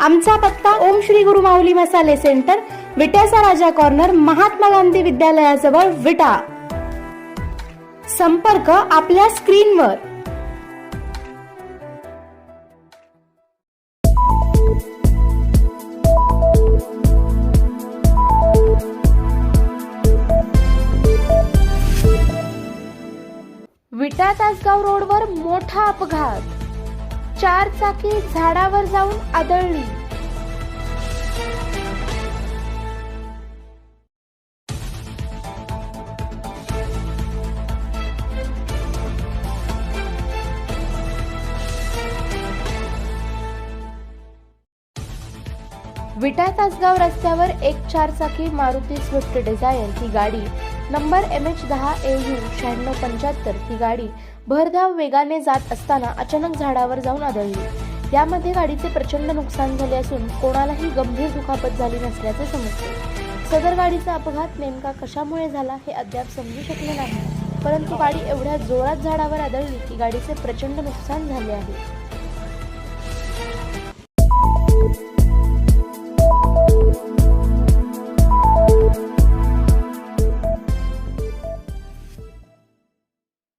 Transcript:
आमचा पत्ता ओम श्री गुरु माऊली मसाले सेंटर विट्याचा राजा कॉर्नर महात्मा गांधी विद्यालयाजवळ विटा. संपर्क आपल्या स्क्रीनवर. विटा तासगाव रोडवर मोठा अपघात. चार चाकी झाडावर जाऊन आदळली. विटा तासगाव रस्त्यावर एक चारचाकी मारुती स्विफ्ट डिझायर ही गाडी नंबर एम एच दहा ए यू शहाण्णव पंच्याहत्तर ही गाडी भरधाव वेगाने जात असताना अचानक झाडावर जाऊन आदळली. यामध्ये गाडीचे प्रचंड नुकसान झाले असून कोणालाही गंभीर दुखापत झाली नसल्याचे समजते. सदर गाडीचा अपघात नेमका कशामुळे झाला हे अद्याप समजू शकले नाही. परंतु गाडी एवढ्या जोरात झाडावर आदळली की गाडीचे प्रचंड नुकसान झाले आहे.